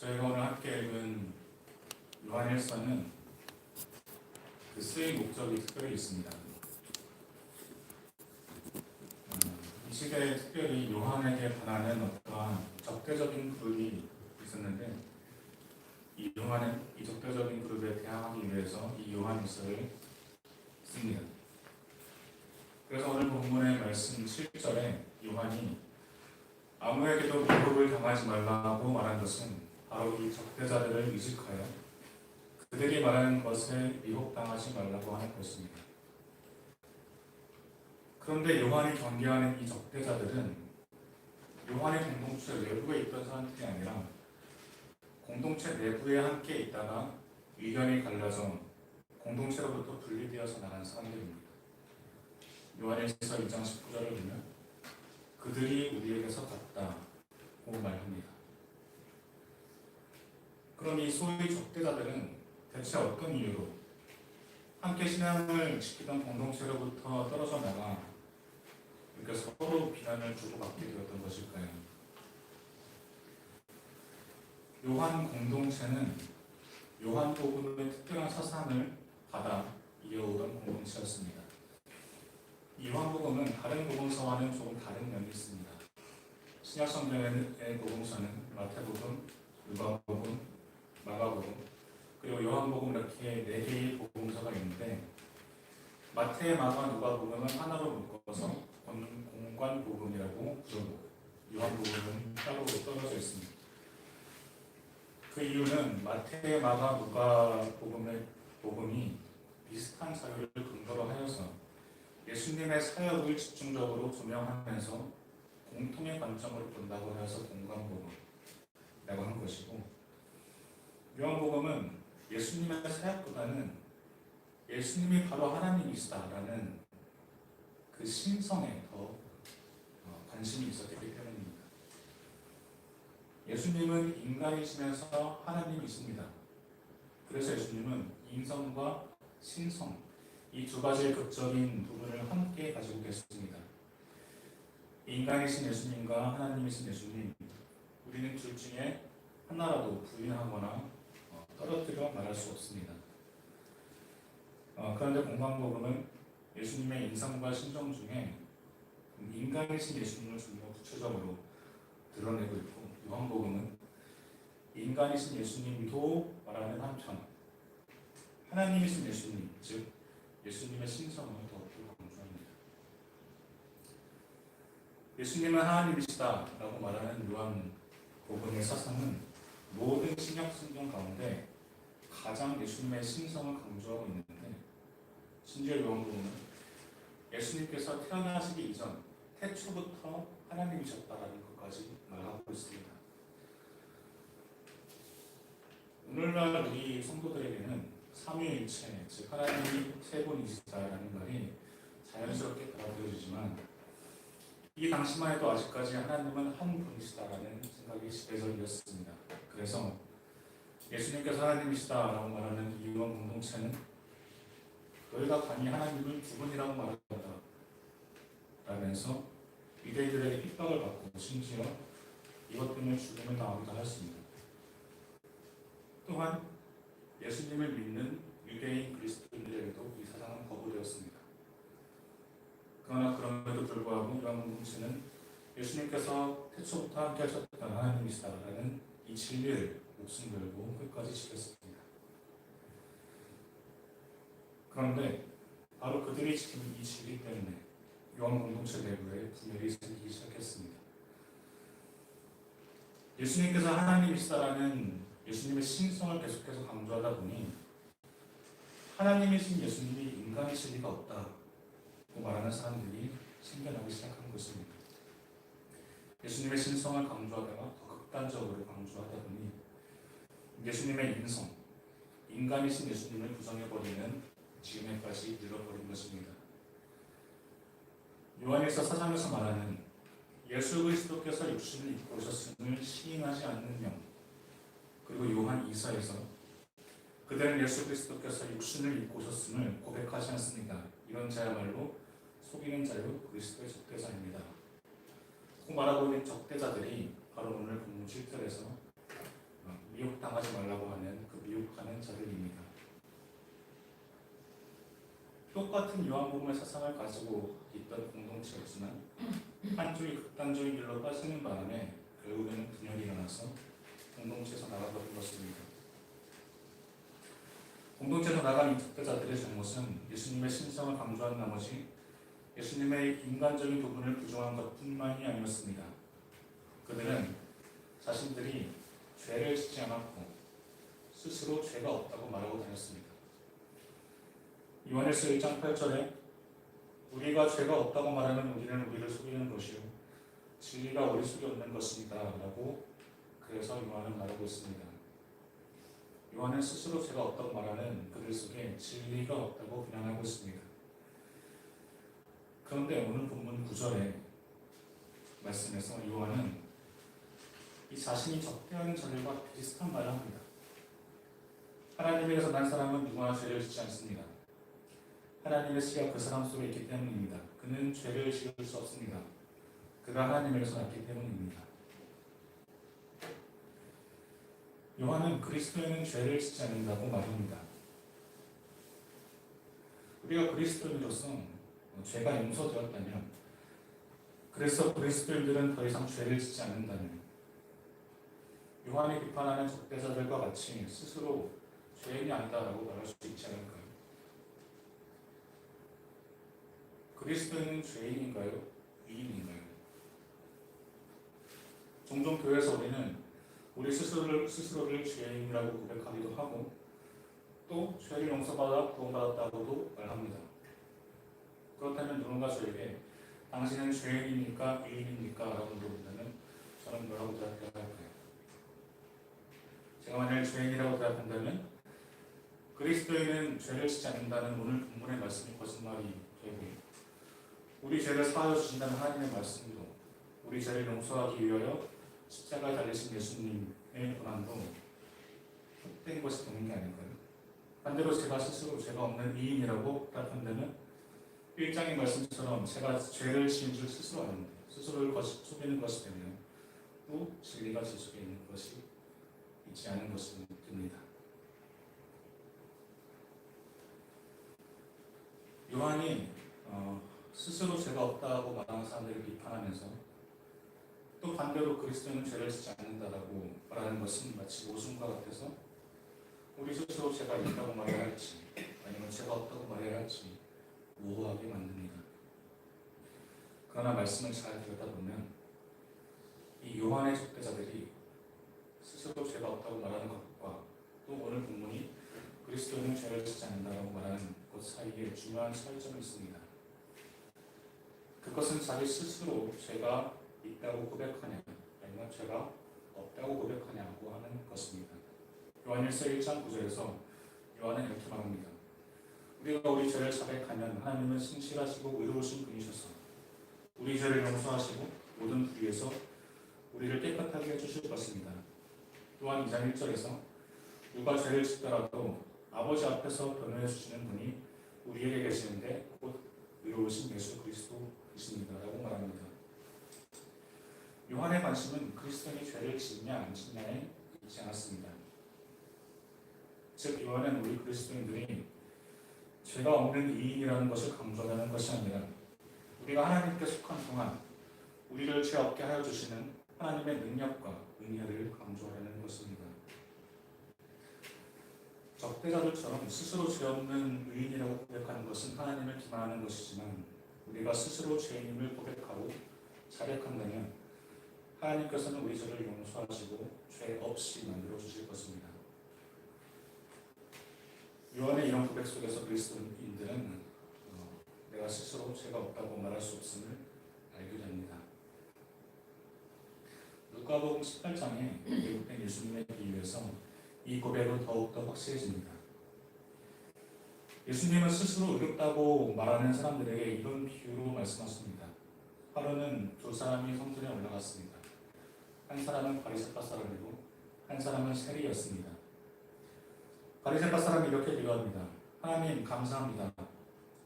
저희가 오늘 함께 읽은 요한일서는 그 쓰인 목적이 특별히 있습니다. 음, 이 시대에 특별히 요한에게 반하는 어떠한 적대적인 그룹이 있었는데 이 요한은 이 적대적인 그룹에 대항하기 위해서 이 요한일서를 씁니다. 그래서 오늘 본문의 말씀 7절에 요한이 아무에게도 미혹을 당하지 말라고 말한 것은 바로 이 적대자들을 의식하여 그들이 말하는 것에 미혹당하지 말라고 하는 것입니다. 그런데 요한이 경계하는 이 적대자들은 요한의 공동체 외부에 있던 사람들이 아니라 공동체 내부에 함께 있다가 의견이 갈라져 공동체로부터 분리되어서 나간 사람들입니다. 요한일서 2장 19절을 보면 그들이 우리에게서 갔다고 말합니다. 그럼 이 소위 적대자들은 대체 어떤 이유로 함께 신앙을 지키던 공동체로부터 떨어져 나가 이렇게 서로 비난을 주고받게 되었던 것일까요? 요한 공동체는 요한 복음의 특별한 사상을 받아 이어오던 공동체였습니다. 이 요한 복음은 다른 복음서와는 조금 다른 면이 있습니다. 신약 성경의 복음서는 마태복음, 누가복음, 마가복음, 그리고 요한복음 이렇게 네 개의 복음서가 있는데 마태, 마가, 누가복음은 하나로 묶어서 공- 공관 복음이라고 부르고 요한복음은 따로 떨어져 있습니다. 그 이유는 마태, 마가, 누가복음의 복음이 비슷한 사유를 근거로 하여서 예수님의 사역을 집중적으로 조명하면서 공통의 관점으로 본다고 해서 공관복음이라고 한 것이고 요한복음은 예수님의 사역보다는 예수님이 바로 하나님이시다라는 그 신성에 더 어, 관심이 있었기 때문입니다. 예수님은 인간이시면서 하나님이십니다. 그래서 예수님은 인성과 신성 이 두 가지의 극적인 부분을 함께 가지고 계십니다. 인간이신 예수님과 하나님이신 예수님, 우리는 둘 중에 하나라도 부인하거나 어, 떨어뜨려 말할 수 없습니다. 어, 그런데 공방복음은 예수님의 인성과 신성 중에 인간이신 예수님을 좀 더 구체적으로 드러내고 있고 요한복음은 인간이신 예수님도 말하는 한편 하나님이신 예수님, 즉 예수님의 신성을 더욱더 강조합니다. 예수님은 하나님이시다라고 말하는 요한 복음의 사상은 모든 신약 성경 가운데 가장 예수님의 신성을 강조하고 있는데 심지어 요한복음은 예수님께서 태어나시기 이전 태초부터 하나님이셨다라는 것까지 말하고 있습니다. 오늘날 우리 성도들에게는 삼위일체, 즉 하나님이 세 분이시다라는 말이 자연스럽게 받아들여지지만 이 당시만 해도 아직까지 하나님은 한 분이시다라는 생각이 지배적이었습니다. 그래서 예수님께서 하나님이시다라고 말하는 이유원 공동체는 너희가 감히 하나님을 두 분이라고 말한다 라면서 유대인들에게 핍박을 받고 심지어 이것 때문에 죽음을 당하기도 하였습니다. 또한 예수님을 믿는 유대인 그리스도인들에게도 이 사상은 거부되었습니다. 그러나 그럼에도 불구하고 이러한 공동체는 예수님께서 태초부터 함께 하셨던 하나님이시다라는 이 진리를 목숨 걸고 끝까지 지켰습니다. 그런데 바로 그들이 지킨 이 진리 때문에 요한 공동체 내부에 분열이 생기기 시작했습니다. 예수님께서 하나님이시다라는 예수님의 신성을 계속해서 강조하다 보니 하나님이신 예수님이 인간이실 리가 없다고 말하는 사람들이 생겨나기 시작한 것입니다. 예수님의 신성을 강조하다가 더 극단적으로 강조하다 보니 예수님의 인성, 인간이신 예수님을 부정해버리는 지금에까지 이르러버린 것입니다. 요한일서 사장에서 말하는 예수 그리스도께서 육신을 입고 오셨음을 시인하지 않는 영 그리고 요한 2서에서 그들은 예수 그리스도께서 육신을 입고 오셨음을 고백하지 않습니다. 이런 자야말로 속이는 자요 그리스도의 적대자입니다. 꼭 말하고 있는 적대자들이 바로 오늘 본문 7절에서 당하지 말라고 하는 그 미혹하는 자들입니다. 똑같은 요한복음의 사상을 가지고 있던 공동체였지만 한쪽이 극단적인 길로 빠지는 바람에 결국에는 분열이 일어나서 공동체에서 나가버린 것입니다. 공동체에서 나간 이 적대자들의 잘못은 예수님의 신성을 강조한 나머지 예수님의 인간적인 부분을 부정한 것뿐만이 아니었습니다. 그들은 자신들이 죄를 짓지 않았고 스스로 죄가 없다고 말하고 다녔습니다. 요한일서 1장 8절에 우리가 죄가 없다고 말하는 우리는 우리를 속이는 것이요 진리가 우리 속에 없는 것입니다. 라고 그래서 요한은 말하고 있습니다. 요한은 스스로 죄가 없다고 말하는 그들 속에 진리가 없다고 비난하고 있습니다. 그런데 오늘 본문 9절에 말씀에서 요한은 이 자신이 적대하는 자들과 비슷한 말을 합니다. 하나님에게서 난 사람은 누구나 죄를 짓지 않습니다. 하나님의 시가 그 사람 속에 있기 때문입니다. 그는 죄를 지을 수 없습니다. 그가 하나님에게서 났기 때문입니다. 요한은 그리스도인은 죄를 짓지 않는다고 말합니다. 우리가 그리스도인으로서 죄가 용서되었다면 그래서 그리스도인들은 더 이상 죄를 짓지 않는다면 요한이 비판하는 적대자들과 같이 스스로 죄인이 아니다라고 말할 수 있지 않을까요? 그리스도인은 죄인인가요? 위인인가요? 종종 교회에서 우리는 우리 스스로를, 스스로를 죄인이라고 고백하기도 하고 또 죄를 용서받아 구원받았다고도 말합니다. 그렇다면 누군가 저에게 당신은 죄인입니까? 위인입니까? 라고 물어본다면 저는 뭐라고 대답해야 할까요? 제가 만약 죄인이라고 대답한다면 그리스도인은 죄를 짓지 않는다는 오늘 본문의 말씀이 거짓말이 되고 우리 죄를 사하여 주신다는 하나님의 말씀도 우리 죄를 용서하기 위하여 십자가에 달리신 예수님의 고난도 헛된 것이 되는 게 아닌가요? 반대로 제가 스스로 죄가 없는 이인이라고 답한다면 1장의 말씀처럼 제가 죄를 지은 줄 스스로 아는데 스스로를 거시, 속이는 것이 되면 또 진리가 제 속에 있는 것이 있지 않은 것이 됩니다. 요한이 어, 스스로 죄가 없다고 말하는 사람들을 비판하면서 또 반대로 그리스도는 죄를 짓지 않는다라고 말하는 것은 마치 오줌과 같아서 우리 스스로 죄가 있다고 말해야 할지 아니면 죄가 없다고 말해야 할지 모호하게 만듭니다. 그러나 말씀을 잘 들여다보면 이 요한의 적대자들이 스스로 죄가 없다고 말하는 것과 또 오늘 본문이 그리스도는 죄를 짓지 않는다고 말하는 것 사이에 중요한 차이점이 있습니다. 그것은 자기 스스로 죄가 있다고 고백하냐 아니면 죄가 없다고 고백하냐고 하는 것입니다. 요한일서 1장 9절에서 요한은 이렇게 말합니다. 우리가 우리 죄를 자백하면 하나님은 신실하시고 의로우신 분이셔서 우리 죄를 용서하시고 모든 불의에서 우리를 깨끗하게 해주실 것입니다. 또한 2장 1절에서 누가 죄를 짓더라도 아버지 앞에서 변호해 주시는 분이 우리에게 계시는데 곧 의로우신 예수 그리스도이십니다. 라고 말합니다. 요한의 관심은 그리스도인이 죄를 짓냐 안 짓냐에 있지 않았습니다. 즉 요한은 우리 그리스도인들이 죄가 없는 이인이라는 것을 강조하는 것이 아니라 우리가 하나님께 속한 동안 우리를 죄 없게 하여 주시는 하나님의 능력과 은혜를 강조하는 것입니다. 적대자들처럼 스스로 죄 없는 의인이라고 고백하는 것은 하나님을 기만하는 것이지만 우리가 스스로 죄인임을 고백하고 자백한다면 하나님께서는 우리 죄를 용서하시고 죄 없이 만들어 주실 것입니다. 요한의 이런 고백 속에서 그리스도인들은 어, 내가 스스로 죄가 없다고 말할 수 없음을 알게 됩니다. 누가복음 18장에 기록된 예수님의 비유에서 이 고백은 더욱더 확실해집니다. 예수님은 스스로 의롭다고 말하는 사람들에게 이런 비유로 말씀하십니다. 하루는 두 사람이 성전에 올라갔습니다. 한 사람은 바리새파 사람이고 한 사람은 세리였습니다. 바리새파 사람이 이렇게 비유합니다. 하나님 감사합니다.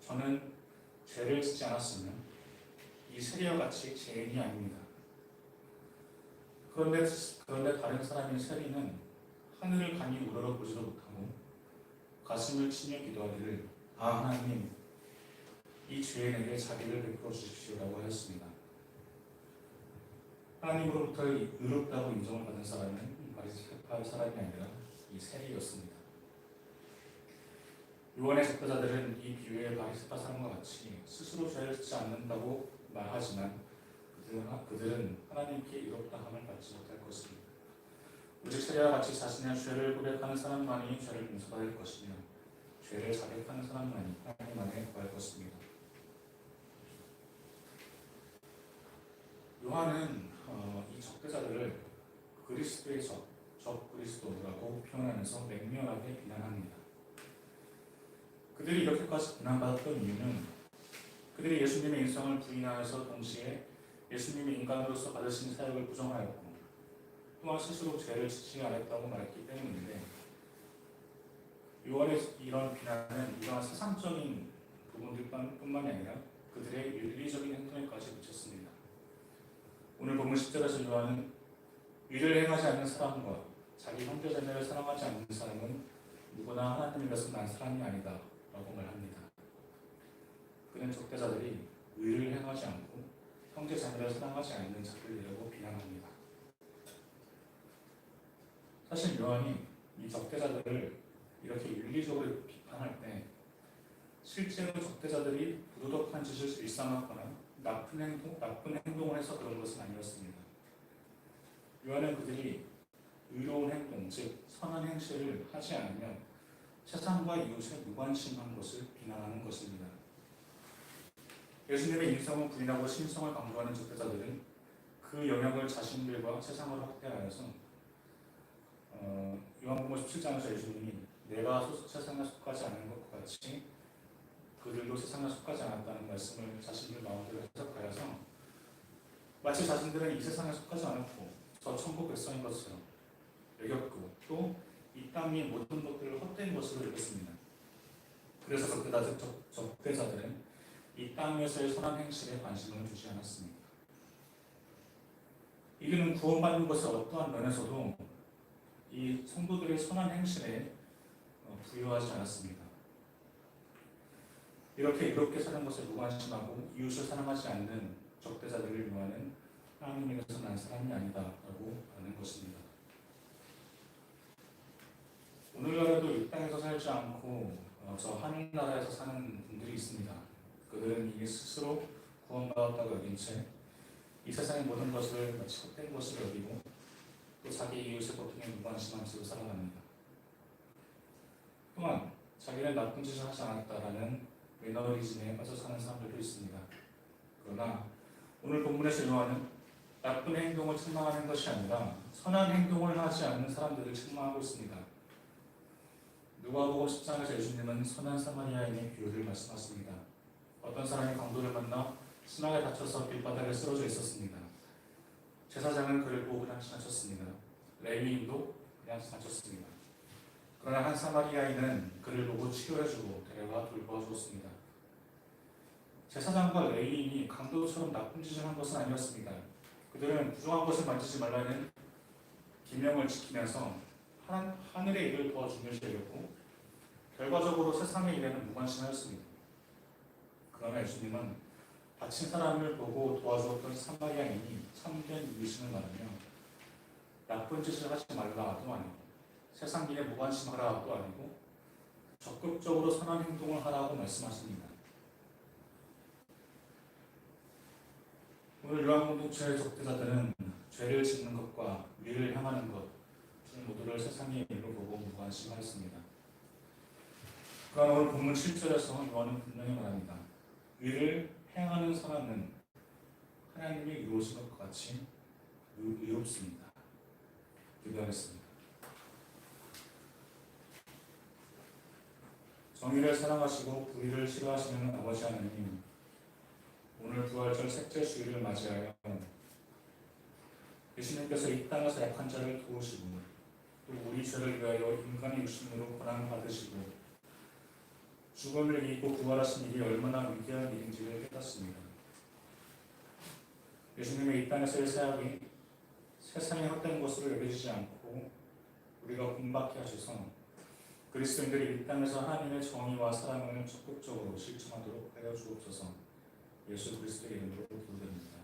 저는 죄를 짓지 않았으면 이 세리와 같이 죄인이 아닙니다. 그런데 그런데 다른 사람인 세리는 하늘을 감히 우러러 보지도 못하고 가슴을 치며 기도하기를 아 하나님 이 죄인에게 자비를 베풀어 주십시오라고 하였습니다. 하나님으로부터 의롭다고 인정을 받은 사람은 바리새파 사람이 아니라 이 세리였습니다. 요한의 적자들은 이 비유의 바리새파 사람과 같이 스스로 죄를 짓지 않는다고 말하지만 그들은, 그들은 하나님께 의롭다함을 받지 못할 것입니다. 오직 세리와 같이 자신의 죄를 고백하는 사람만이 죄를 용서받을 것이며 죄를 자백하는 사람만이 하나님 안에 구할 것입니다. 요한은 어, 이 적대자들을 그리스도의 적, 적 그리스도라고 표현하면서 맹렬하게 비난합니다. 그들이 이렇게까지 비난받았던 이유는 그들이 예수님의 인성을 부인하여서 동시에 예수님이 인간으로서 받으신 사역을 부정하였고 또한 스스로 죄를 지지 않았다고 말했기 때문인데 요한의 이런 비난은 이러한 세상적인 부분들뿐만이 아니라 그들의 윤리적인 행동에까지 미쳤습니다. 오늘 본문 10절에서 요한은 의를 행하지 않는 사람과 자기 형제자매를 사랑하지 않는 사람은 누구나 하나님의 것은 난 사람이 아니다 라고 말합니다. 그는 적대자들이 의를 행하지 않고 형제자매를 사랑하지 않는 자들이라고 비난합니다. 사실 요한이 이 적대자들을 이렇게 윤리적으로 비판할 때 실제로 적대자들이 부도덕한 짓을 일삼았거나 나쁜 행동, 나쁜 행동을 해서 그런 것은 아니었습니다. 요한은 그들이 의로운 행동, 즉 선한 행실을 하지 않으면 세상과 이웃에 무관심한 것을 비난하는 것입니다. 예수님의 인성을 부인하고 신성을 강조하는 적대자들은 그 영역을 자신들과 세상으로 확대하여서 어, 요한복음 17장에서 예수님이 내가 소- 세상에 속하지 않은 것과 같이 그들도 세상에 속하지 않았다는 말씀을 자신들 마음대로 해석하여서 마치 자신들은 이 세상에 속하지 않았고 저 천국 백성인 것처럼 여겼고 또 이 땅의 모든 것들을 헛된 것으로 여겼습니다. 그래서 적대자들, 적- 적대자들은 이 땅에서의 선한 행실에 관심을 두지 않았습니다. 이들은 구원받는 것을 어떠한 면에서도 이 성도들의 선한 행실에 어, 부여하지 않았습니다. 이렇게 이롭게 사는 것에 무관심하고 이웃을 사랑하지 않는 적대자들을 위하는 하나님에게서 난 사람이 아니다라고 하는 것입니다. 오늘날에도 이 땅에서 살지 않고 어, 저 하늘나라에서 사는 분들이 있습니다. 그들은 이미 스스로 구원받았다고 여긴 채 이 세상의 모든 것을 마치 헛된 것으로 여기고 또 자기 이웃의 고통에 무관심한 채로 살아갑니다. 또한 자기는 나쁜 짓을 하지 않았다라는 매너리즘에 빠져 사는 사람들도 있습니다. 그러나 오늘 본문에서 요한은 나쁜 행동을 책망하는 것이 아니라 선한 행동을 하지 않는 사람들을 책망하고 있습니다. 누가복음 10장에서 예수님은 선한 사마리아인의 비유를 말씀하십니다. 어떤 사람이 강도를 만나 심하게 다쳐서 길바닥에 쓰러져 있었습니다. 제사장은 그를 보고 그냥 지나쳤습니다. 레위인도 그냥 지나쳤습니다. 그러나 한 사마리아인은 그를 보고 치료해주고 데려가 돌보아 주었습니다. 제사장과 레위인이 강도처럼 나쁜 짓을 한 것은 아니었습니다. 그들은 부정한 것을 만지지 말라는 기명을 지키면서 한, 하늘의 일을 더 중요시 여겼고 결과적으로 세상의 일에는 무관심하였습니다. 그러나 예수님은 다친 사람을 보고 도와주었던 사마리아인이 참된 이웃임을 말하며 나쁜 짓을 하지 말라도 아니고 세상 일에 무관심하라도 아니고 적극적으로 선한 행동을 하라고 말씀하십니다. 오늘 요한공동체의 적대자들은 죄를 짓는 것과 위를 향하는 것, 두 모두를 세상의 일로 보고 무관심하였습니다. 그러나 오늘 본문 7절에서 요한은 분명히 말합니다. 위를 행하는 사람은 하나님이 이루신 것과 같이 의- 의롭습니다. 기도하겠습니다. 정의를 사랑하시고 불의를 싫어하시는 아버지 하나님, 오늘 부활절 색제 주일을 맞이하여 예수님께서 이 땅에서 약한 자를 도우시고 또 우리 죄를 위하여 인간의 육신으로 고난 받으시고 죽음을 이기고 부활하신 일이 얼마나 위대한 일인지를 깨닫습니다. 예수님의 이 땅에서의 사역이 세상의 헛된 것으로 여겨지지 않고 우리가 본받게 하셔서 그리스도인들이 이 땅에서 하나님의 정의와 사랑을 적극적으로 실천하도록 하여 주옵소서 예수 그리스도의 이름으로 기도드립니다.